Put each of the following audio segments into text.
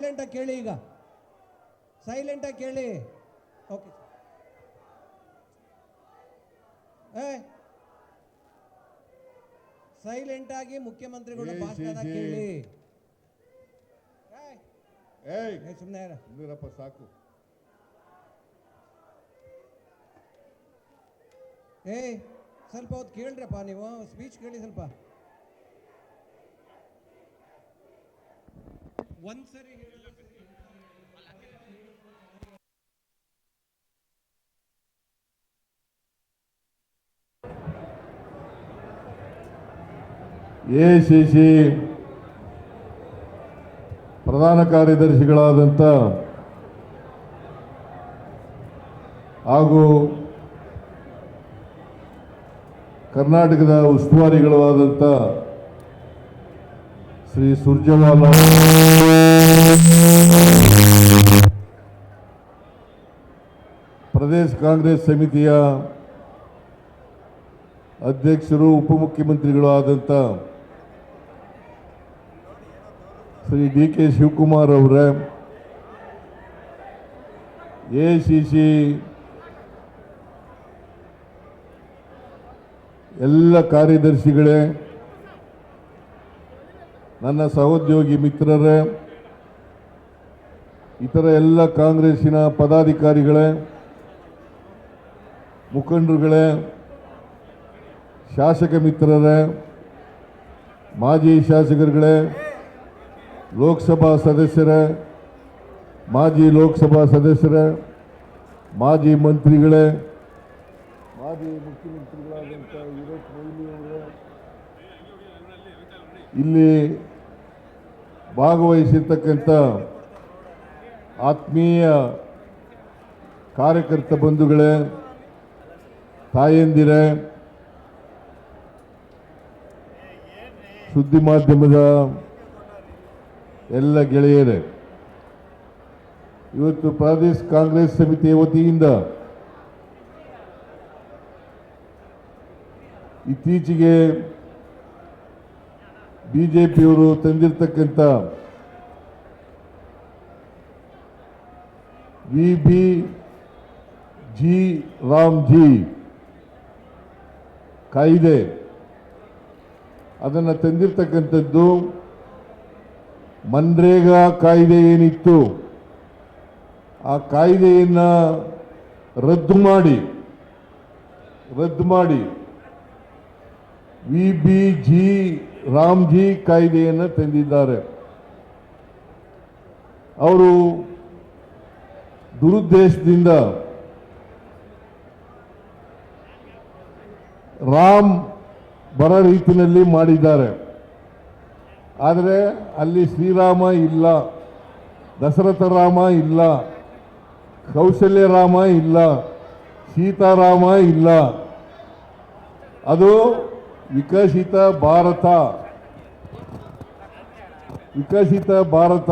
ಸೈಲೆಂಟಾಗಿ ಕೇಳಿ ಈಗ. ಸೈಲೆಂಟಾಗಿ ಕೇಳಿ. ಓಕೆ ಏ. ಸೈಲೆಂಟಾಗಿ ಮುಖ್ಯಮಂತ್ರಿಗಳು ಏ, ಭಾಷಣ. ಕೇಳಿ. ಸುಮ್ಮನೆ ಇಂದಿರಪ್ಪ ಸಾಕು. ಏಯ್ ಸ್ವಲ್ಪ ಹೊತ್ತು ಕೇಳ್ರಪ್ಪ ನೀವು ಸ್ಪೀಚ್ ಕೇಳಿ ಸ್ವಲ್ಪ. ಒಂದ್ಸರಿ. ಎ ಸಿ ಸಿ ಪ್ರಧಾನ ಕಾರ್ಯದರ್ಶಿಗಳಾದಂಥ ಹಾಗೂ ಕರ್ನಾಟಕದ ಉಸ್ತುವಾರಿಗಳಾದಂಥ ಶ್ರೀ ಸುರ್ಜೇವಾಲ ಪ್ರದೇಶ ಕಾಂಗ್ರೆಸ್ ಸಮಿತಿಯ ಅಧ್ಯಕ್ಷರು, ಉಪಮುಖ್ಯಮಂತ್ರಿಗಳು ಆದಂಥ ಶ್ರೀ ಡಿ ಕೆ ಶಿವಕುಮಾರ್ ಅವರೇ, ಎ ಸಿ ಸಿ ಎಲ್ಲ ಕಾರ್ಯದರ್ಶಿಗಳೇ ನನ್ನ ಸಹೋದ್ಯೋಗಿ ಮಿತ್ರರೇ, ಇತರ ಎಲ್ಲ ಕಾಂಗ್ರೆಸ್ಸಿನ ಪದಾಧಿಕಾರಿಗಳೇ, ಮುಖಂಡರುಗಳೇ, ಶಾಸಕ ಮಿತ್ರರೇ, ಮಾಜಿ ಶಾಸಕರುಗಳೇ, ಲೋಕಸಭಾ ಸದಸ್ಯರೇ, ಮಾಜಿ ಲೋಕಸಭಾ ಸದಸ್ಯರೇ, ಮಾಜಿ ಮಂತ್ರಿಗಳೇ, ಮಾಜಿ ಮುಖ್ಯಮಂತ್ರಿಗಳಾದಂಥ ವೀರೇಶ್ ಮೊಯ್ಲಿ ಅವರೇ ಇಲ್ಲಿ ಭಾಗವಹಿಸಿರ್ತಕ್ಕಂಥ ಆತ್ಮೀಯ ಕಾರ್ಯಕರ್ತ ಬಂಧುಗಳೇ, ತಾಯಂದಿರೇ, ಸುದ್ದಿ ಮಾಧ್ಯಮದ ಎಲ್ಲ ಗೆಳೆಯರೇ, ಇವತ್ತು ಪ್ರದೇಶ್ ಕಾಂಗ್ರೆಸ್ ಸಮಿತಿಯ ವತಿಯಿಂದ ಇತ್ತೀಚೆಗೆ ಬಿಜೆಪಿಯವರು ತಂದಿರತಕ್ಕಂಥ V B G RAM G ಕಾಯ್ದೆ. ಅದನ್ನು ತಂದಿರತಕ್ಕಂಥದ್ದು ಮನ್ರೇಗಾ ಕಾಯ್ದೆ ಏನಿತ್ತು? ಆ ಕಾಯ್ದೆಯನ್ನು ರದ್ದು ಮಾಡಿ ರದ್ದು ಮಾಡಿ ವಿ ಬಿ ಜಿ ರಾಮ್ಜಿ ಕಾಯ್ದೆಯನ್ನು ತಂದಿದ್ದಾರೆ. ಅವರು ದುರುದ್ದೇಶದಿಂದ ರಾಮ್ ಬರ ರೀತಿಯಲ್ಲಿ ಮಾಡಿದ್ದಾರೆ. ಆದರೆ ಅಲ್ಲಿ ಶ್ರೀರಾಮ ಇಲ್ಲ, ದಶರಥ ರಾಮ ಇಲ್ಲ, ಕೌಶಲ್ಯ ರಾಮ ಇಲ್ಲ, ಸೀತಾರಾಮ ಇಲ್ಲ. ಅದು Viksit Bharat. Viksit Bharat.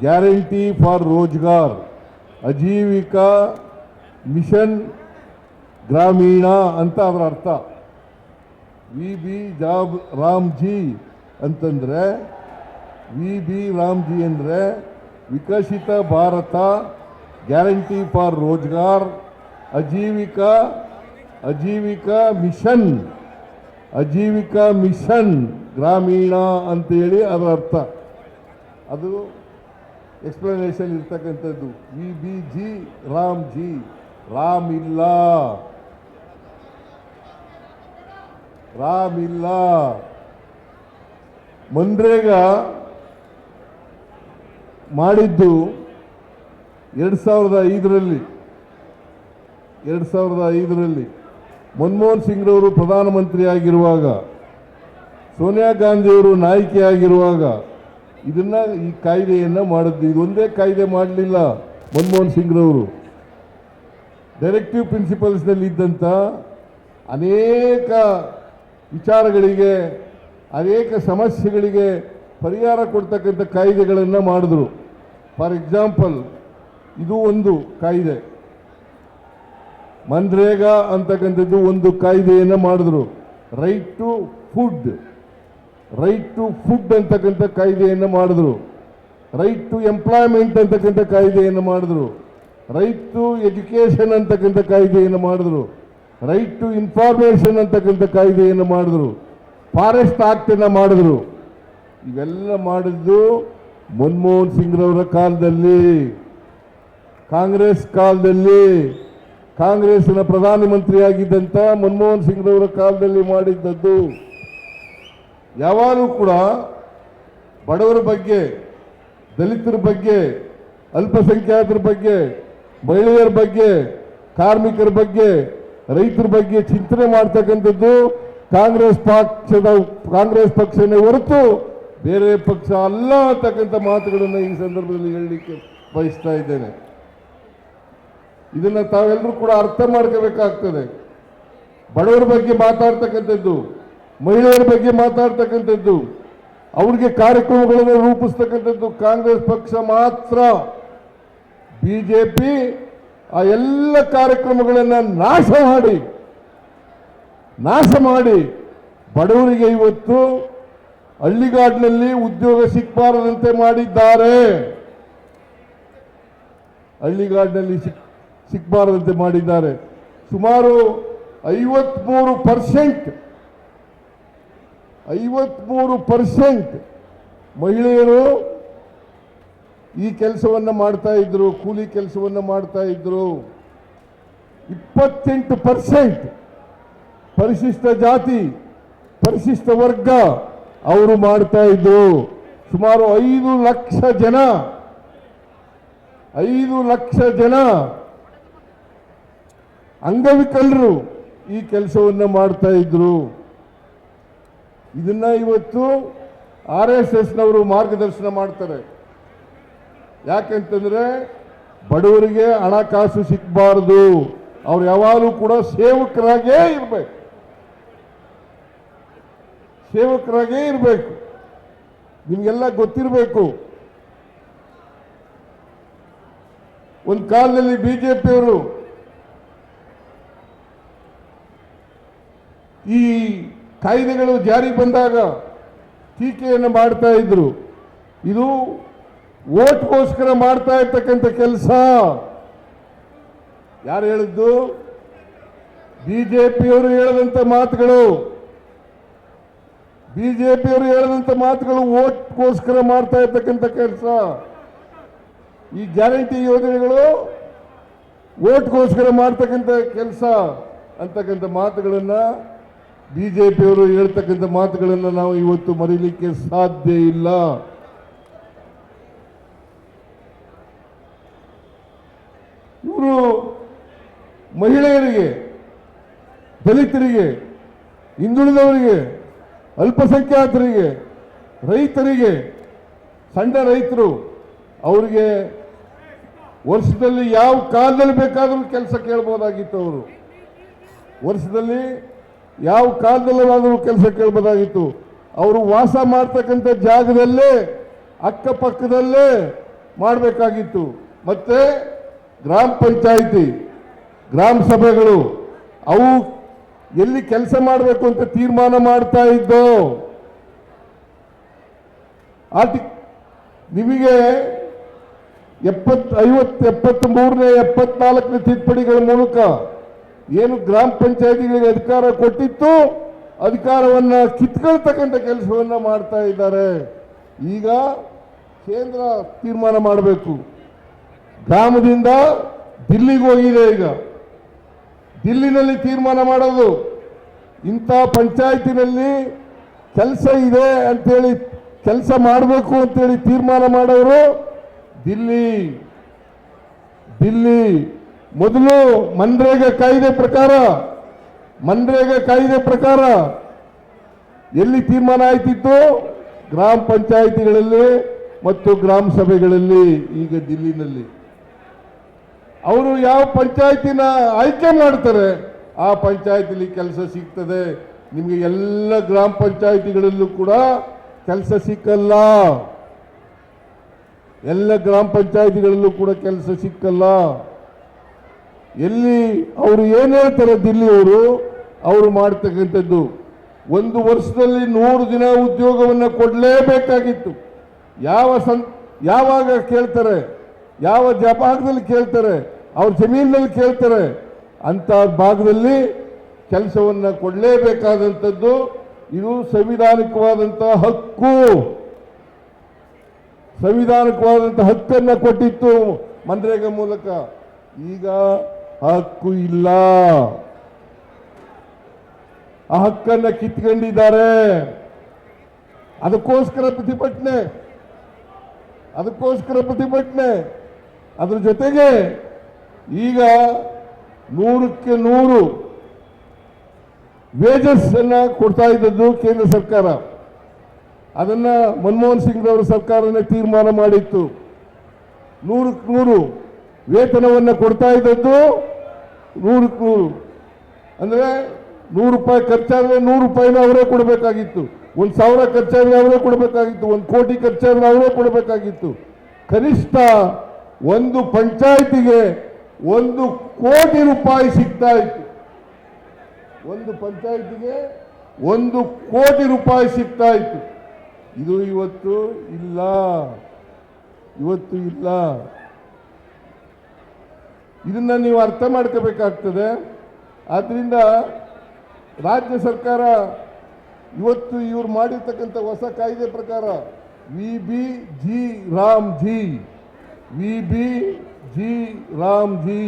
Guarantee for Rozgar. Ajeevika mission Gramin ಅಂತ ಅದರ ಅರ್ಥ. ವಿ ಬಿ ಜಾಬ್ ರಾಮ್ಜಿ ಅಂತಂದರೆ, ವಿ ಬಿ ರಾಮ್ಜಿ ಅಂದರೆ Viksit Bharat, guarantee for Rozgar, Ajeevika Ajeevika mission. Ajeevika mission Gramin ಅಂತೇಳಿ ಅದರ ಅರ್ಥ. ಅದು ಎಕ್ಸ್ಪ್ಲನೇಷನ್ ಇರ್ತಕ್ಕಂಥದ್ದು. V B G RAM G Ram ಇಲ್ಲ ರಾಮ್ ಇಲ್ಲ ಮನ್ರೇಗಾ ಮಾಡಿದ್ದು ಎರಡು ಸಾವಿರದ ಐದರಲ್ಲಿ. ಎರಡು ಸಾವಿರದ ಐದರಲ್ಲಿ. ಮನಮೋಹನ್ ಸಿಂಗ್ರವರು ಪ್ರಧಾನಮಂತ್ರಿ ಆಗಿರುವಾಗ ಸೋನಿಯಾ ಗಾಂಧಿಯವರು ನಾಯಕಿಯಾಗಿರುವಾಗ ಇದನ್ನ ಈ ಕಾಯ್ದೆಯನ್ನು ಮಾಡಿದ್ದು ಇದೊಂದೇ ಕಾಯ್ದೆ ಮಾಡಲಿಲ್ಲ ಮನಮೋಹನ್ ಸಿಂಗ್ರವರು. ಡೈರೆಕ್ಟಿವ್ ಪ್ರಿನ್ಸಿಪಲ್ಸ್ನಲ್ಲಿ ಇದ್ದಂಥ ಅನೇಕ ವಿಚಾರಗಳಿಗೆ, ಅನೇಕ ಸಮಸ್ಯೆಗಳಿಗೆ ಪರಿಹಾರ ಕೊಡ್ತಕ್ಕಂಥ ಕಾಯ್ದೆಗಳನ್ನು ಮಾಡಿದ್ರು. ಫಾರ್ ಎಕ್ಸಾಂಪಲ್ ಇದು ಒಂದು ಕಾಯ್ದೆ. ಮನ್ರೇಗಾ ಅಂತಕ್ಕಂಥದ್ದು ಒಂದು ಕಾಯ್ದೆಯನ್ನು ಮಾಡಿದ್ರು. Right to food right to food ಅಂತಕ್ಕಂಥ ಕಾಯ್ದೆಯನ್ನು ಮಾಡಿದ್ರು. ರೈಟ್ ಟು ಎಂಪ್ಲಾಯ್ಮೆಂಟ್ ಅಂತಕ್ಕಂಥ ಕಾಯ್ದೆಯನ್ನು ಮಾಡಿದ್ರು. ರೈಟ್ ಟು ಎಜುಕೇಷನ್ ಅಂತಕ್ಕಂಥ ಕಾಯ್ದೆಯನ್ನು ಮಾಡಿದ್ರು. ರೈಟ್ ಟು ಇನ್ಫಾರ್ಮೇಷನ್ ಅಂತಕ್ಕಂಥ ಕಾಯ್ದೆಯನ್ನು ಮಾಡಿದ್ರು. ಫಾರೆಸ್ಟ್ ಆಕ್ಟನ್ನು ಮಾಡಿದ್ರು. ಇವೆಲ್ಲ ಮಾಡಿದ್ದು ಮನಮೋಹನ್ ಸಿಂಗ್ರವರ ಕಾಲದಲ್ಲಿ, ಕಾಂಗ್ರೆಸ್ ಕಾಲದಲ್ಲಿ. ಕಾಂಗ್ರೆಸ್ನ ಪ್ರಧಾನಮಂತ್ರಿಯಾಗಿದ್ದಂಥ ಮನಮೋಹನ್ ಸಿಂಗ್ರವರ ಕಾಲದಲ್ಲಿ ಮಾಡಿದ್ದದ್ದು ಯಾವಾಗಲೂ ಕೂಡ ಬಡವರ ಬಗ್ಗೆ, ದಲಿತರ ಬಗ್ಗೆ, ಅಲ್ಪಸಂಖ್ಯಾತರ ಬಗ್ಗೆ, ಮಹಿಳೆಯರ ಬಗ್ಗೆ, ಕಾರ್ಮಿಕರ ಬಗ್ಗೆ, ರೈತರ ಬಗ್ಗೆ ಚಿಂತನೆ ಮಾಡ್ತಕ್ಕಂಥದ್ದು ಕಾಂಗ್ರೆಸ್ ಪಕ್ಷದ, ಕಾಂಗ್ರೆಸ್ ಪಕ್ಷನೇ ಹೊರತು ಬೇರೆ ಪಕ್ಷ ಅಲ್ಲ ಅಂತಕ್ಕಂಥ ಮಾತುಗಳನ್ನು ಈ ಸಂದರ್ಭದಲ್ಲಿ ಹೇಳಲಿಕ್ಕೆ ಬಯಸ್ತಾ ಇದ್ದೇನೆ. ಇದನ್ನ ತಾವೆಲ್ಲರೂ ಕೂಡ ಅರ್ಥ ಮಾಡ್ಕೋಬೇಕಾಗ್ತದೆ. ಬಡವರ ಬಗ್ಗೆ ಮಾತಾಡ್ತಕ್ಕಂಥದ್ದು, ಮಹಿಳೆಯರ ಬಗ್ಗೆ ಮಾತಾಡ್ತಕ್ಕಂಥದ್ದು, ಅವ್ರಿಗೆ ಕಾರ್ಯಕ್ರಮಗಳನ್ನು ರೂಪಿಸ್ತಕ್ಕಂಥದ್ದು ಕಾಂಗ್ರೆಸ್ ಪಕ್ಷ ಮಾತ್ರ. ಬಿಜೆಪಿ ಆ ಎಲ್ಲ ಕಾರ್ಯಕ್ರಮಗಳನ್ನು ನಾಶ ಮಾಡಿ ನಾಶ ಮಾಡಿ ಬಡವರಿಗೆ ಇವತ್ತು ಹಳ್ಳಿಗಾಡಿನಲ್ಲಿ ಉದ್ಯೋಗ ಸಿಕ್ಬಾರದಂತೆ ಮಾಡಿದ್ದಾರೆ. ಹಳ್ಳಿಗಾಡಿನಲ್ಲಿ ಸಿಕ್ ಸಿಕ್ಕಬಾರದಂತೆ ಮಾಡಿದ್ದಾರೆ. ಸುಮಾರು ಐವತ್ಮೂರು ಪರ್ಸೆಂಟ್ ಐವತ್ಮೂರು ಪರ್ಸೆಂಟ್ ಮಹಿಳೆಯರು ಈ ಕೆಲಸವನ್ನು ಮಾಡ್ತಾ ಇದ್ರು, ಕೂಲಿ ಕೆಲಸವನ್ನು ಮಾಡ್ತಾ ಇದ್ರು. ಇಪ್ಪತ್ತೆಂಟು ಪರ್ಸೆಂಟ್ ಪರಿಶಿಷ್ಟ ಜಾತಿ, ಪರಿಶಿಷ್ಟ ವರ್ಗ ಅವರು ಮಾಡ್ತಾ ಇದ್ರು. ಸುಮಾರು ಐದು ಲಕ್ಷ ಜನ, ಐದು ಲಕ್ಷ ಜನ ಅಂಗವಿಕಲರು ಈ ಕೆಲಸವನ್ನು ಮಾಡ್ತಾ ಇದ್ರು. ಇದನ್ನ ಇವತ್ತು ಆರ್ ಎಸ್ ಎಸ್ನವರು ಮಾರ್ಗದರ್ಶನ ಮಾಡ್ತಾರೆ. ಯಾಕೆಂತಂದ್ರೆ ಬಡವರಿಗೆ ಹಣಕಾಸು ಸಿಕ್ಕಬಾರದು ಅವ್ರು ಯಾವಾಗಲೂ ಕೂಡ ಸೇವಕರಾಗೇ ಇರಬೇಕು. ಸೇವಕರಾಗೇ ಇರಬೇಕು. ನಿಮಗೆಲ್ಲ ಗೊತ್ತಿರಬೇಕು. ಒಂದು ಕಾಲದಲ್ಲಿ ಬಿಜೆಪಿಯವರು ಈ ಕಾಯ್ದೆಗಳು ಜಾರಿ ಬಂದಾಗ ಟೀಕೆಯನ್ನು ಮಾಡ್ತಾ ಇದ್ರು. ಇದು ಓಟ್ಗೋಸ್ಕರ ಮಾಡ್ತಾ ಇರ್ತಕ್ಕಂಥ ಕೆಲಸ. ಯಾರು ಹೇಳಿದ್ದು? ಬಿಜೆಪಿಯವರು ಹೇಳದಂತ ಮಾತುಗಳು. ಬಿಜೆಪಿಯವರು ಹೇಳದಂತ ಮಾತುಗಳು ಓಟ್ಗೋಸ್ಕರ ಮಾಡ್ತಾ ಇರ್ತಕ್ಕಂಥ ಕೆಲಸ. ಈ ಗ್ಯಾರಂಟಿ ಯೋಜನೆಗಳು ಓಟ್ಗೋಸ್ಕರ ಮಾಡ್ತಕ್ಕಂಥ ಕೆಲಸ ಅಂತಕ್ಕಂಥ ಮಾತುಗಳನ್ನ ಬಿಜೆಪಿಯವರು ಹೇಳ್ತಕ್ಕಂಥ ಮಾತುಗಳನ್ನು ನಾವು ಇವತ್ತು ಮರೀಲಿಕ್ಕೆ ಸಾಧ್ಯ ಇಲ್ಲ. ಇವರು ಮಹಿಳೆಯರಿಗೆ, ದಲಿತರಿಗೆ, ಹಿಂದುಳಿದವರಿಗೆ, ಅಲ್ಪಸಂಖ್ಯಾತರಿಗೆ, ರೈತರಿಗೆ, ಸಣ್ಣ ರೈತರು, ಅವರಿಗೆ ವರ್ಷದಲ್ಲಿ ಯಾವ ಕಾಲದಲ್ಲಿ ಬೇಕಾದರೂ ಕೆಲಸ ಕೇಳ್ಬೋದಾಗಿತ್ತು ಅವರು. ವರ್ಷದಲ್ಲಿ ಯಾವ ಕಾಲದಲ್ಲಾದರೂ ಕೆಲಸ ಕೇಳಬಹುದಾಗಿತ್ತು ಅವರು ವಾಸ ಮಾಡ್ತಕ್ಕಂಥ ಜಾಗದಲ್ಲೇ, ಅಕ್ಕಪಕ್ಕದಲ್ಲೇ ಮಾಡಬೇಕಾಗಿತ್ತು. ಮತ್ತೆ ಗ್ರಾಮ ಪಂಚಾಯಿತಿ, ಗ್ರಾಮ ಸಭೆಗಳು, ಅವು ಎಲ್ಲಿ ಕೆಲಸ ಮಾಡಬೇಕು ಅಂತ ತೀರ್ಮಾನ ಮಾಡ್ತಾ ಇದ್ದೋ, ಆರ್ಟಿ, ನಿಮಗೆ ಎಪ್ಪತ್, ಐವತ್ತು, ಎಪ್ಪತ್ತ್ ಮೂರನೇ, ಎಪ್ಪತ್ನಾಲ್ಕನೇ ತಿದ್ದುಪಡಿಗಳ ಮೂಲಕ ಏನು ಗ್ರಾಮ ಪಂಚಾಯತಿಗಳಿಗೆ ಅಧಿಕಾರ ಕೊಟ್ಟಿತ್ತು ಅಧಿಕಾರವನ್ನ ಕಿತ್ಕೊಳ್ತಕ್ಕಂಥ ಕೆಲಸವನ್ನ ಮಾಡ್ತಾ ಇದ್ದಾರೆ. ಈಗ ಕೇಂದ್ರ ತೀರ್ಮಾನ ಮಾಡಬೇಕು. ಗ್ರಾಮದಿಂದ ದಿಲ್ಲಿಗೆ ಹೋಗಿದೆ ಈಗ. ದಿಲ್ಲಿನಲ್ಲಿ ತೀರ್ಮಾನ ಮಾಡೋದು. ಇಂಥ ಪಂಚಾಯತಿನಲ್ಲಿ ಕೆಲಸ ಇದೆ ಅಂತೇಳಿ ಕೆಲಸ ಮಾಡಬೇಕು ಅಂತೇಳಿ ತೀರ್ಮಾನ ಮಾಡೋರು ದಿಲ್ಲಿ. ದಿಲ್ಲಿ. ಮೊದಲು ಮನ್ರೇಗಾ ಕಾಯ್ದೆ ಪ್ರಕಾರ, ಮನ್ರೇಗಾ ಕಾಯ್ದೆ ಪ್ರಕಾರ ಎಲ್ಲಿ ತೀರ್ಮಾನ ಆಯ್ತಿತ್ತು ಗ್ರಾಮ ಪಂಚಾಯಿತಿಗಳಲ್ಲಿ ಮತ್ತು ಗ್ರಾಮ ಸಭೆಗಳಲ್ಲಿ ಈಗ ದಿಲ್ಲಿನಲ್ಲಿ. ಅವರು ಯಾವ ಪಂಚಾಯತಿನ ಆಯ್ಕೆ ಮಾಡ್ತಾರೆ, ಆ ಪಂಚಾಯತಿಲಿ ಕೆಲಸ ಸಿಗ್ತದೆ. ನಿಮಗೆ ಎಲ್ಲ ಗ್ರಾಮ ಪಂಚಾಯಿತಿಗಳಲ್ಲೂ ಕೂಡ ಕೆಲಸ ಸಿಕ್ಕಲ್ಲ. ಎಲ್ಲ ಗ್ರಾಮ ಪಂಚಾಯಿತಿಗಳಲ್ಲೂ ಕೂಡ ಕೆಲಸ ಸಿಕ್ಕಲ್ಲ. ಎಲ್ಲಿ ಅವರು ಏನು ಹೇಳ್ತಾರೆ ದಿಲ್ಲಿಯವರು ಅವರು ಮಾಡ್ತಕ್ಕಂಥದ್ದು. ಒಂದು ವರ್ಷದಲ್ಲಿ ನೂರು ದಿನ ಉದ್ಯೋಗವನ್ನು ಕೊಡಲೇಬೇಕಾಗಿತ್ತು. ಯಾವ ಸಂ, ಯಾವಾಗ ಕೇಳ್ತಾರೆ? ಯಾವ ಜ ಭಾಗದಲ್ಲಿ ಕೇಳ್ತಾರೆ? ಅವ್ರ ಜಮೀನಿನಲ್ಲಿ ಕೇಳ್ತಾರೆ? ಅಂತ ಭಾಗದಲ್ಲಿ ಕೆಲಸವನ್ನು ಕೊಡಲೇಬೇಕಾದಂಥದ್ದು ಇದು ಸಂವಿಧಾನಿಕವಾದಂಥ ಹಕ್ಕು. ಸಂವಿಧಾನಿಕವಾದಂಥ ಹಕ್ಕನ್ನು ಕೊಟ್ಟಿತ್ತು ಮನ್ರೇಗಾ ಮೂಲಕ. ಈಗ ಹಕ್ಕು ಇಲ್ಲ. ಆ ಹಕ್ಕನ್ನು ಕಿತ್ಕೊಂಡಿದ್ದಾರೆ. ಅದಕ್ಕೋಸ್ಕರ ಪ್ರತಿಭಟನೆ. ಅದಕ್ಕೋಸ್ಕರ ಪ್ರತಿಭಟನೆ. ಅದ್ರ ಜೊತೆಗೆ ಈಗ ನೂರಕ್ಕೆ ನೂರು ವೇಜಸ್ ಅನ್ನ ಕೊಡ್ತಾ ಇದ್ದದ್ದು ಕೇಂದ್ರ ಸರ್ಕಾರ. ಅದನ್ನ ಮನಮೋಹನ್ ಸಿಂಗ್ ಅವರ ಸರ್ಕಾರನೇ ತೀರ್ಮಾನ ಮಾಡಿತ್ತು. ನೂರಕ್ಕೆ ನೂರು. ವೇತನವನ್ನು ಕೊಡ್ತಾ ಇದ್ದದ್ದು ನೂರು ಅಂದರೆ ನೂರು ರೂಪಾಯಿ ಖರ್ಚಾದ್ರೆ ನೂರು ರೂಪಾಯಿನ ಅವರೇ ಕೊಡಬೇಕಾಗಿತ್ತು. ಒಂದು ಸಾವಿರ ಖರ್ಚಾದ್ರೆ ಅವರೇ ಕೊಡಬೇಕಾಗಿತ್ತು. ಒಂದು ಕೋಟಿ ಖರ್ಚಾದ್ರೆ ಅವರೇ ಕೊಡಬೇಕಾಗಿತ್ತು. ಕನಿಷ್ಠ ಒಂದು ಪಂಚಾಯಿತಿಗೆ ಒಂದು ಕೋಟಿ ರೂಪಾಯಿ ಸಿಗ್ತಾ ಇತ್ತು. ಒಂದು ಪಂಚಾಯಿತಿಗೆ ಒಂದು ಕೋಟಿ ರೂಪಾಯಿ ಸಿಗ್ತಾ ಇತ್ತು. ಇದು ಇವತ್ತು ಇಲ್ಲ. ಇವತ್ತು ಇಲ್ಲ. ಇದನ್ನ ನೀವು ಅರ್ಥ ಮಾಡ್ಕೋಬೇಕಾಗ್ತದೆ. ಆದ್ದರಿಂದ ರಾಜ್ಯ ಸರ್ಕಾರ ಇವತ್ತು ಇವ್ರು ಮಾಡಿರ್ತಕ್ಕಂಥ ಹೊಸ ಕಾಯ್ದೆ ಪ್ರಕಾರ V B G RAM G, V B G RAM G.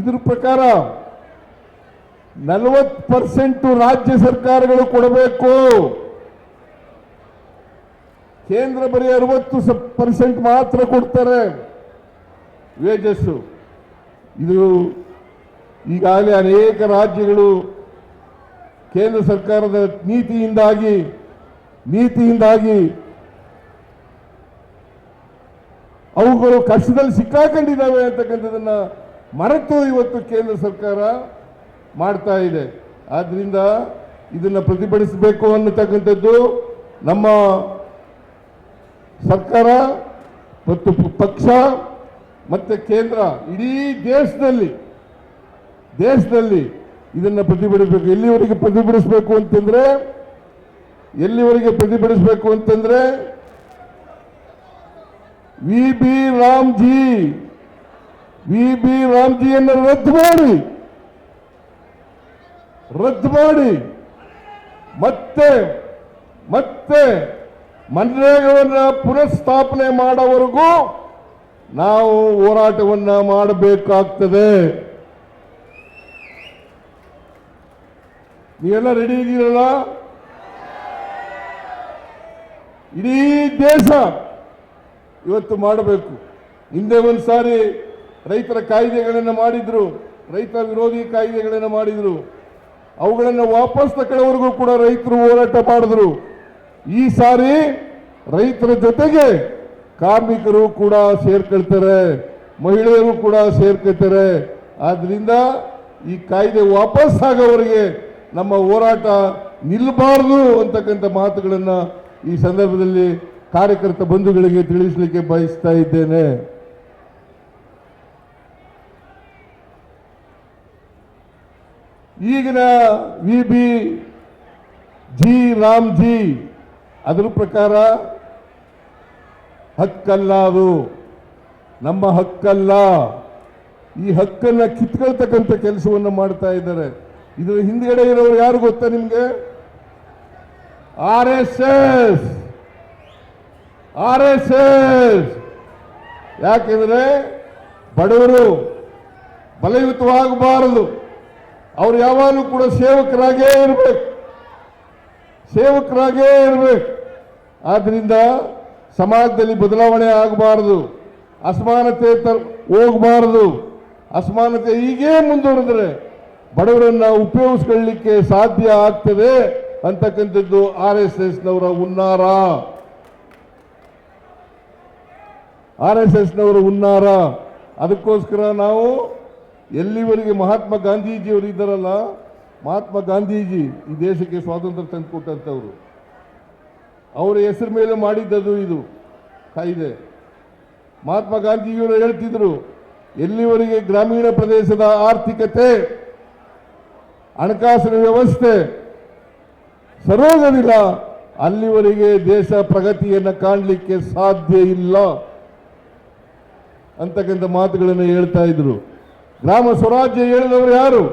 ಇದ್ರ ಪ್ರಕಾರ ನಲವತ್ತು ಪರ್ಸೆಂಟು ರಾಜ್ಯ ಸರ್ಕಾರಗಳು ಕೊಡಬೇಕು. ಕೇಂದ್ರ ಬರೀ ಅರವತ್ತು ಪರ್ಸೆಂಟ್ ಮಾತ್ರ ಕೊಡ್ತಾರೆ. ವೇಜಸ್ಸು ಇದು ಈಗಾಗಲೇ ಅನೇಕ ರಾಜ್ಯಗಳು ಕೇಂದ್ರ ಸರ್ಕಾರದ ನೀತಿಯಿಂದಾಗಿ ನೀತಿಯಿಂದಾಗಿ ಅವುಗಳು ಕಷ್ಟದಲ್ಲಿ ಸಿಕ್ಕಾಕೊಂಡಿದ್ದಾವೆ ಅಂತಕ್ಕಂಥದ್ದನ್ನು ಮರೆತು ಇವತ್ತು ಕೇಂದ್ರ ಸರ್ಕಾರ ಮಾಡ್ತಾ ಇದೆ. ಆದ್ದರಿಂದ ಇದನ್ನ ಪ್ರತಿಭಟಿಸಬೇಕು ಅನ್ನತಕ್ಕಂಥದ್ದು ನಮ್ಮ ಸರ್ಕಾರ ಮತ್ತು ಪಕ್ಷ ಮತ್ತೆ ಕೇಂದ್ರ ಇಡೀ ದೇಶದಲ್ಲಿ ದೇಶದಲ್ಲಿ ಇದನ್ನ ಪ್ರತಿಭಟಿಸಬೇಕು. ಎಲ್ಲಿವರೆಗೆ ಪ್ರತಿಭಟಿಸಬೇಕು ಅಂತಂದ್ರೆ, ಎಲ್ಲಿವರೆಗೆ ಪ್ರತಿಭಟಿಸಬೇಕು ಅಂತಂದ್ರೆ, V B RAM G, V B ರಾಮ್ಜಿಯನ್ನು ರದ್ದು ಮಾಡಿ ರದ್ದು ಮಾಡಿ. ಮತ್ತೆ ಮತ್ತೆ ಮನ್ರೇಗವನ್ನು ಪುನಃಸ್ಥಾಪನೆ ಮಾಡೋವರೆಗೂ ನಾವು ಹೋರಾಟವನ್ನ ಮಾಡಬೇಕಾಗ್ತದೆ. ನೀವೆಲ್ಲ ರೆಡಿ ಇದೀರಲ್ಲ ಇಡೀ ದೇಶ ಇವತ್ತು ಮಾಡಬೇಕು. ಹಿಂದೆ ಒಂದು ಸಾರಿ ರೈತರ ಕಾಯ್ದೆಗಳನ್ನು ಮಾಡಿದ್ರು, ರೈತ ವಿರೋಧಿ ಕಾಯ್ದೆಗಳನ್ನು ಮಾಡಿದ್ರು. ಅವುಗಳನ್ನು ವಾಪಸ್ ತಗೊಳ್ಳೋವರೆಗೂ ಕೂಡ ರೈತರು ಹೋರಾಟ ಮಾಡಿದ್ರು. ಈ ಸಾರಿ ರೈತರ ಜೊತೆಗೆ ಕಾರ್ಮಿಕರು ಕೂಡ ಸೇರ್ಕೊಳ್ತಾರೆ, ಮಹಿಳೆಯರು ಕೂಡ ಸೇರ್ಕೊಳ್ತಾರೆ. ಆದ್ದರಿಂದ ಈ ಕಾಯ್ದೆ ವಾಪಸ್ ಆಗೋವರೆಗೆ ನಮ್ಮ ಹೋರಾಟ ನಿಲ್ಲಬಾರದು ಅಂತಕ್ಕಂಥ ಮಾತುಗಳನ್ನು ಈ ಸಂದರ್ಭದಲ್ಲಿ ಕಾರ್ಯಕರ್ತ ಬಂಧುಗಳಿಗೆ ತಿಳಿಸಲಿಕ್ಕೆ ಬಯಸ್ತಾ ಇದ್ದೇನೆ. ಈಗಿನ V B G RAM G ಅದ್ರ ಪ್ರಕಾರ ಹಕ್ಕಲ್ಲ ಅದು. ನಮ್ಮ ಹಕ್ಕಲ್ಲ. ಈ ಹಕ್ಕನ್ನ ಕಿತ್ಕೊಳ್ತಕ್ಕಂಥ ಕೆಲಸವನ್ನು ಮಾಡ್ತಾ ಇದ್ದಾರೆ. ಇದರ ಹಿಂದ್ಗಡೆ ಇರೋರು ಯಾರು ಗೊತ್ತಾ ನಿಮಗೆ? R S S. R S S. ಯಾಕೆಂದರೆ ಬಡವರು ಬಲಯುತವಾಗಬಾರದು. ಅವ್ರು ಯಾವಾಗಲೂ ಕೂಡ ಸೇವಕರಾಗೇ ಇರಬೇಕು. ಸೇವಕರಾಗೇ ಇರಬೇಕು. ಆದ್ರಿಂದ ಸಮಾಜದಲ್ಲಿ ಬದಲಾವಣೆ ಆಗಬಾರದು. ಅಸಮಾನತೆ ತರ ಹೋಗಬಾರದು. ಅಸಮಾನತೆ ಹೀಗೇ ಮುಂದುವರೆದ್ರೆ ಬಡವರನ್ನ ಉಪಯೋಗಿಸ್ಕೊಳ್ಳಿಕ್ಕೆ ಸಾಧ್ಯ ಆಗ್ತದೆ ಅಂತಕ್ಕಂಥದ್ದು ಆರ್ ಎಸ್ ಎಸ್ನವರ ಹುನ್ನಾರ. ಆರ್ ಎಸ್ ಎಸ್ನವರ ಹುನ್ನಾರ. ಅದಕ್ಕೋಸ್ಕರ ನಾವು ಎಲ್ಲಿವರೆಗೆ ಮಹಾತ್ಮ ಗಾಂಧೀಜಿಯವರು ಇದ್ದಾರಲ್ಲ, ಮಹಾತ್ಮ ಗಾಂಧೀಜಿ ಈ ದೇಶಕ್ಕೆ ಸ್ವಾತಂತ್ರ್ಯ ತಂದುಕೊಟ್ಟಂಥವ್ರು. ಅವರ ಹೆಸರು ಮೇಲೆ ಮಾಡಿದ್ದದು ಇದು ಕಾಯ್ದೆ. ಮಹಾತ್ಮ ಗಾಂಧಿಯವರು ಹೇಳ್ತಿದ್ರು, ಎಲ್ಲಿವರೆಗೆ ಗ್ರಾಮೀಣ ಪ್ರದೇಶದ ಆರ್ಥಿಕತೆ, ಹಣಕಾಸಿನ ವ್ಯವಸ್ಥೆ ಸರೋಗದಿಲ್ಲ, ಅಲ್ಲಿವರೆಗೆ ದೇಶ ಪ್ರಗತಿಯನ್ನು ಕಾಣಲಿಕ್ಕೆ ಸಾಧ್ಯ ಇಲ್ಲ ಅಂತಕ್ಕಂಥ ಮಾತುಗಳನ್ನು ಹೇಳ್ತಾ ಇದ್ರು. ಗ್ರಾಮ ಸ್ವರಾಜ್ಯ ಹೇಳಿದವರು ಯಾರು?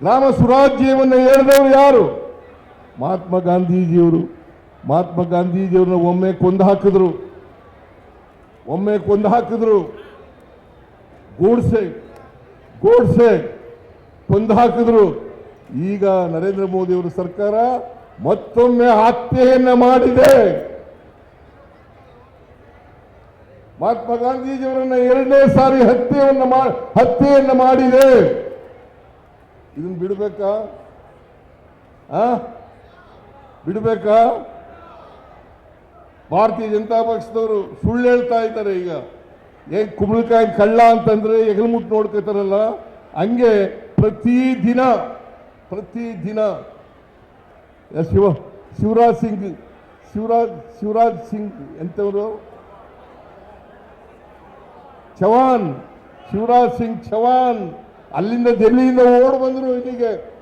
ಗ್ರಾಮ ಸ್ವರಾಜ್ಯವನ್ನು ಹೇಳಿದವರು ಯಾರು? ಮಹಾತ್ಮ ಗಾಂಧೀಜಿಯವರು, ಮಹಾತ್ಮ ಗಾಂಧೀಜಿಯವ್ರನ್ನ ಒಮ್ಮೆ ಕೊಂದು ಹಾಕಿದ್ರು. ಒಮ್ಮೆ ಕೊಂದು ಹಾಕಿದ್ರು. ಗೂಡ್ಸೆ ಗೂಡ್ಸೆ ಕೊಂದು ಹಾಕಿದ್ರು. ಈಗ ನರೇಂದ್ರ ಮೋದಿ ಅವರ ಸರ್ಕಾರ ಮತ್ತೊಮ್ಮೆ ಹತ್ಯೆಯನ್ನ ಮಾಡಿದೆ. ಮಹಾತ್ಮ ಗಾಂಧೀಜಿಯವರನ್ನ ಎರಡನೇ ಸಾರಿ ಹತ್ಯೆಯನ್ನು ಹತ್ಯೆಯನ್ನ ಮಾಡಿದೆ. ಇದನ್ನ ಬಿಡಬೇಕಾ? ಆ? ಬಿಡಬೇಕಾ? ಭಾರತೀಯ ಜನತಾ ಪಕ್ಷದವರು ಸುಳ್ಳು ಹೇಳ್ತಾ ಇದ್ದಾರೆ ಈಗ. ಏನ್ ಕುಂಬಳಕಾಯಿ ಕಳ್ಳ ಅಂತಂದ್ರೆ ಹೆಗಲ್ಮುಟ್ಟು ನೋಡ್ಕೋತಾರಲ್ಲ, ಹಂಗೆ ಪ್ರತಿ ದಿನ ಪ್ರತಿ ದಿನ ಯ- ಶಿವ, ಶಿವರಾಜ್ ಸಿಂಗ್, ಶಿವರಾಜ್ ಶಿವರಾಜ್ ಸಿಂಗ್ ಎಂತವರು? ಚವಾನ್ ಶಿವರಾಜ್ ಸಿಂಗ್ ಚವಾನ್ ಅಲ್ಲಿಂದ ದೆಹಲಿಯಿಂದ ಓಡ್ ಬಂದರು ಇಲ್ಲಿಗೆ.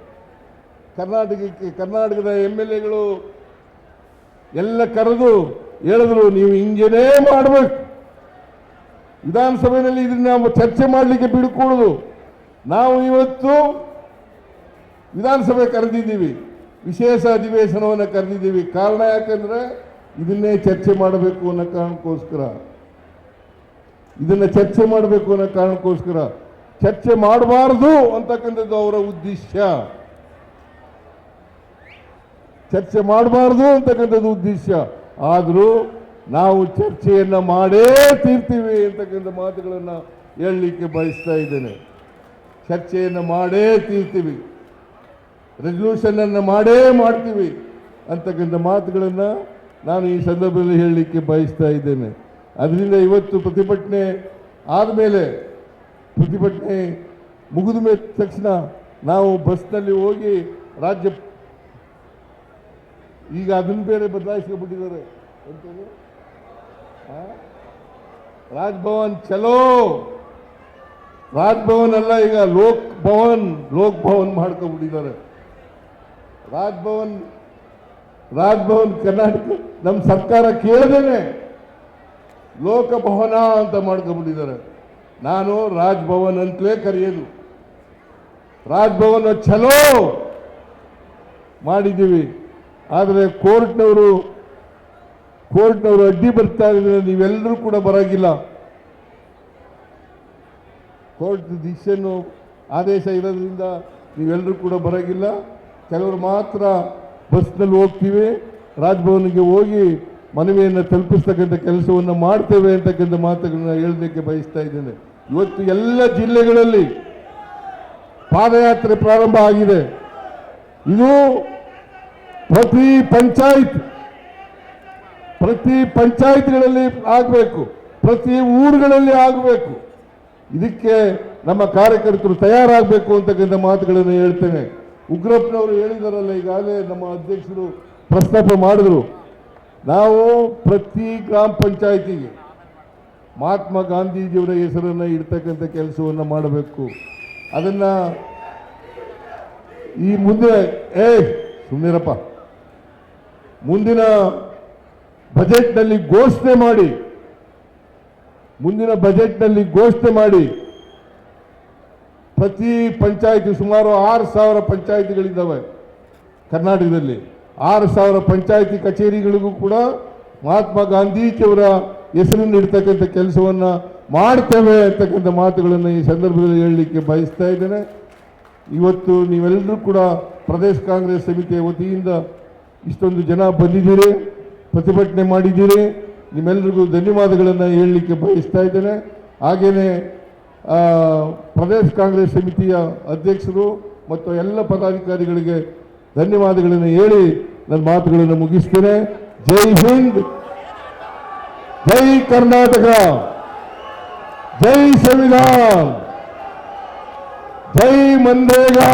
ಕರ್ನಾಟಕಕ್ಕೆ, ಕರ್ನಾಟಕದ ಎಂ ಎಲ್ ಎಗಳು ಎಲ್ಲ ಕರೆದು ಹೇಳಿದ್ರು, ನೀವು ಹಿಂಗೇನೇ ಮಾಡಬೇಕು. ವಿಧಾನಸಭೆಯಲ್ಲಿ ಇದನ್ನ ನಾವು ಚರ್ಚೆ ಮಾಡಲಿಕ್ಕೆ ಬಿಡ್ಕೊಡುದು. ನಾವು ಇವತ್ತು ವಿಧಾನಸಭೆ ಕರೆದಿದ್ದೀವಿ, ವಿಶೇಷ ಅಧಿವೇಶನವನ್ನು ಕರೆದಿದ್ದೀವಿ. ಕಾರಣ ಯಾಕಂದ್ರೆ ಇದನ್ನೇ ಚರ್ಚೆ ಮಾಡಬೇಕು ಅನ್ನೋ ಕಾರಣಕ್ಕೋಸ್ಕರ. ಇದನ್ನ ಚರ್ಚೆ ಮಾಡಬೇಕು ಅನ್ನೋ ಕಾರಣಕ್ಕೋಸ್ಕರ. ಚರ್ಚೆ ಮಾಡಬಾರದು ಅಂತಕ್ಕಂಥದ್ದು ಅವರ ಉದ್ದೇಶ. ಚರ್ಚೆ ಮಾಡಬಾರ್ದು ಅಂತಕ್ಕಂಥದ್ದು ಉದ್ದೇಶ. ಆದರೂ ನಾವು ಚರ್ಚೆಯನ್ನ ಮಾಡೇ ತೀರ್ತೀವಿ ಅಂತಕ್ಕಂಥ ಮಾತುಗಳನ್ನು ಹೇಳಲಿಕ್ಕೆ ಬಯಸ್ತಾ ಇದ್ದೇನೆ. ಚರ್ಚೆಯನ್ನು ಮಾಡೇ ತೀರ್ತೀವಿ. ರೆಸಲ್ಯೂಷನನ್ನು ಮಾಡೇ ಮಾಡ್ತೀವಿ ಅಂತಕ್ಕಂಥ ಮಾತುಗಳನ್ನು ನಾನು ಈ ಸಂದರ್ಭದಲ್ಲಿ ಹೇಳಲಿಕ್ಕೆ ಬಯಸ್ತಾ ಇದ್ದೇನೆ. ಅದರಿಂದ ಇವತ್ತು ಪ್ರತಿಭಟನೆ ಆದಮೇಲೆ, ಪ್ರತಿಭಟನೆ ಮುಗಿದ ಮೇಲೆ ತಕ್ಷಣ ನಾವು ಬಸ್ನಲ್ಲಿ ಹೋಗಿ ರಾಜ್ಯ ಈಗ ಅದನ್ನು ಬೇರೆ ಬದಲಾಯಿಸ್ಕೊಬಿಟ್ಟಿದ್ದಾರೆ? ಆ? ರಾಜ್ಭವನ್ ಚಲೋ. ರಾಜ್ಭವನ್ ಅಲ್ಲ, ಈಗ ಲೋಕ್ ಭವನ್ ಲೋಕ್ ಭವನ್ ಮಾಡ್ಕೊಂಡ್ಬಿಟ್ಟಿದ್ದಾರೆ ರಾಜ್ಭವನ್ ರಾಜ್ಭವನ್ ಕರ್ನಾಟಕ ನಮ್ಮ ಸರ್ಕಾರ ಕೇಳದೇನೆ. ಲೋಕಭವನ ಅಂತ ಮಾಡ್ಕೊಂಡ್ಬಿಟ್ಟಿದ್ದಾರೆ ನಾನು ರಾಜ್ಭವನ್ ಅಂತಲೇ ಕರೆಯೋದು. ರಾಜ್ಭವನ ಚಲೋ ಮಾಡಿದ್ದೀವಿ. ಆದರೆ ಕೋರ್ಟ್ನವರು ಕೋರ್ಟ್ನವರು ಅಡ್ಡಿ ಬರ್ತಾ ಇದ್ರೆ ನೀವೆಲ್ಲರೂ ಕೂಡ ಬರೋಗಿಲ್ಲ. ಕೋರ್ಟ್ ದಿಶೆಯನ್ನು ಆದೇಶ ಇರೋದ್ರಿಂದ ನೀವೆಲ್ಲರೂ ಕೂಡ ಬರೋಗಿಲ್ಲ. ಕೆಲವರು ಮಾತ್ರ ಬಸ್ನಲ್ಲಿ ಹೋಗ್ತೀವಿ. ರಾಜಭವನಿಗೆ ಹೋಗಿ ಮನವಿಯನ್ನು ತಲುಪಿಸ್ತಕ್ಕಂಥ ಕೆಲಸವನ್ನು ಮಾಡ್ತೇವೆ ಅಂತಕ್ಕಂಥ ಮಾತುಗಳನ್ನ ಹೇಳಲಿಕ್ಕೆ ಬಯಸ್ತಾ ಇದ್ದೇನೆ. ಇವತ್ತು ಎಲ್ಲ ಜಿಲ್ಲೆಗಳಲ್ಲಿ ಪಾದಯಾತ್ರೆ ಪ್ರಾರಂಭ ಆಗಿದೆ. ಇದು ಪ್ರತಿ ಪಂಚಾಯತ್, ಪ್ರತಿ ಪಂಚಾಯತ್ಗಳಲ್ಲಿ ಆಗಬೇಕು, ಪ್ರತಿ ಊರುಗಳಲ್ಲಿ ಆಗಬೇಕು. ಇದಕ್ಕೆ ನಮ್ಮ ಕಾರ್ಯಕರ್ತರು ತಯಾರಾಗಬೇಕು ಅಂತಕ್ಕಂಥ ಮಾತುಗಳನ್ನು ಹೇಳ್ತೇನೆ. ಉಗ್ರಪ್ಪನವರು ಹೇಳಿದಾರಲ್ಲ, ಈಗಾಗಲೇ ನಮ್ಮ ಅಧ್ಯಕ್ಷರು ಪ್ರಸ್ತಾಪ ಮಾಡಿದ್ರು. ನಾವು ಪ್ರತಿ ಗ್ರಾಮ ಪಂಚಾಯತಿಗೆ ಮಹಾತ್ಮ ಗಾಂಧೀಜಿಯವರ ಹೆಸರನ್ನು ಇಡ್ತಕ್ಕಂಥ ಕೆಲಸವನ್ನು ಮಾಡಬೇಕು. ಅದನ್ನು ಈ ಮುಂದೆ ಏ ಸುಮ್ಮನಿರಪ್ಪ ಮುಂದಿನ ಬಜೆಟ್ನಲ್ಲಿ ಘೋಷಣೆ ಮಾಡಿ, ಮುಂದಿನ ಬಜೆಟ್ನಲ್ಲಿ ಘೋಷಣೆ ಮಾಡಿ, ಪ್ರತಿ ಪಂಚಾಯಿತಿ ಸುಮಾರು ಆರು ಸಾವಿರ ಪಂಚಾಯಿತಿಗಳಿದ್ದಾವೆ ಕರ್ನಾಟಕದಲ್ಲಿ. ಆರು ಸಾವಿರ ಪಂಚಾಯಿತಿ ಕಚೇರಿಗಳಿಗೂ ಕೂಡ ಮಹಾತ್ಮ ಗಾಂಧೀಜಿಯವರ ಹೆಸರನ್ನು ಇಡ್ತಕ್ಕಂಥ ಕೆಲಸವನ್ನು ಮಾಡ್ತೇವೆ ಅಂತಕ್ಕಂಥ ಮಾತುಗಳನ್ನು ಈ ಸಂದರ್ಭದಲ್ಲಿ ಹೇಳಲಿಕ್ಕೆ ಬಯಸ್ತಾ ಇದ್ದೇನೆ. ಇವತ್ತು ನೀವೆಲ್ಲರೂ ಕೂಡ ಪ್ರದೇಶ ಕಾಂಗ್ರೆಸ್ ಸಮಿತಿಯ ವತಿಯಿಂದ ಇಷ್ಟೊಂದು ಜನ ಬಂದಿದ್ದೀರಿ, ಪ್ರತಿಭಟನೆ ಮಾಡಿದ್ದೀರಿ. ನಿಮ್ಮೆಲ್ಲರಿಗೂ ಧನ್ಯವಾದಗಳನ್ನು ಹೇಳಲಿಕ್ಕೆ ಬಯಸ್ತಾ ಇದ್ದೇನೆ. ಹಾಗೆಯೇ ಪ್ರದೇಶ ಕಾಂಗ್ರೆಸ್ ಸಮಿತಿಯ ಅಧ್ಯಕ್ಷರು ಮತ್ತು ಎಲ್ಲ ಪದಾಧಿಕಾರಿಗಳಿಗೆ ಧನ್ಯವಾದಗಳನ್ನು ಹೇಳಿ ನನ್ನ ಮಾತುಗಳನ್ನು ಮುಗಿಸ್ತೇನೆ. ಜೈ ಹಿಂದ್, ಜೈ ಕರ್ನಾಟಕ, ಜೈ ಸಂವಿಧಾನ, ಜೈ ಮನ್ರೇಗಾ.